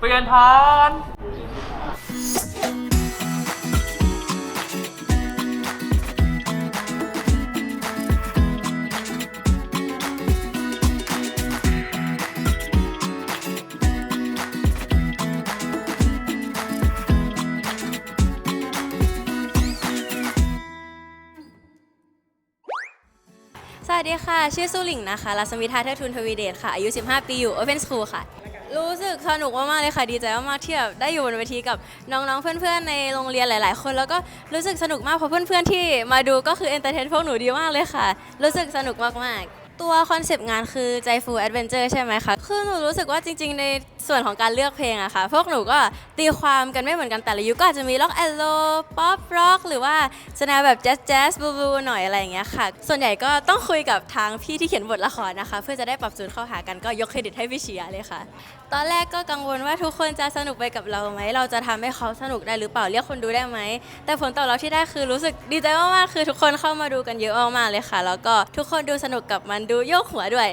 เปลี่ยนทานสวัสดีค่ะ ชื่อสุหลิงนะคะรัศมิธาเทพทุนทวีเดชค่ะ อายุ 15 ปี อยู่ Open School ค่ะ รู้สึกสนุกมากๆเลยค่ะดีใจมากๆที่แบบได้อยู่บนเวทีกับน้องๆ เพื่อนๆ ในโรงเรียนหลาย ๆ คน แล้วก็รู้สึกสนุกมากเพราะเพื่อนๆ ที่มาดูก็คือเอนเตอร์เทนพวกหนูดีมากเลยค่ะ รู้สึกสนุกมากๆ ตัวคอนเซปต์งานคือใจฟูแอดเวนเจอร์ใช่ไหมคะ คือหนูรู้สึกว่าจริง ๆ ในส่วนของการเลือกเพลงอะค่ะ พวกหนูก็ตีความกันไม่เหมือนกันแต่ละยุคก็อาจจะมีล็อกแอนโลป๊อปร็อกหรือว่าสแนวแบบแจ๊สแจ๊สบูบูหน่อยอะไรอย่างเงี้ยค่ะ ส่วนใหญ่ก็ต้องคุยกับทางพี่ที่เขียนบทละครนะคะ เพื่อจะได้ปรับจูนเข้าหากันก็ยกเครดิตให้พี่เชียเลยค่ะ ตอนแรกก็กังวลว่าทุกคนจะสนุกไปกับเราไหมเราจะทำให้เขาสนุกได้หรือเปล่าเรียกคนดูได้ไหมแต่ผลตอบรับที่ได้คือรู้สึกดีใจมากๆคือทุกคนเข้ามาดูกันเยอะมากๆเลยค่ะ แล้วก็ทุกคนดูสนุกกับมันดูโยกหัวด้วย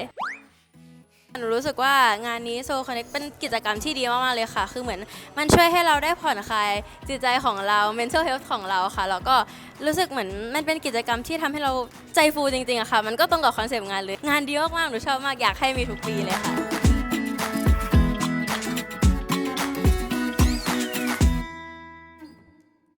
หนูรู้สึกว่างานนี้โซคอนเน็กเป็นกิจกรรมที่ดีมาก ๆ เลยค่ะ คือเหมือนมันช่วยให้เราได้ผ่อนคลายจิตใจของเรา mental health ของเราค่ะ แล้วก็รู้สึกเหมือนมันเป็นกิจกรรมที่ทำให้เราใจฟูจริง ๆอะค่ะ มันก็ตรงกับคอนเซปต์งานเลย งานดีมากๆหนูชอบมากอยากให้มีทุกปีเลยค่ะ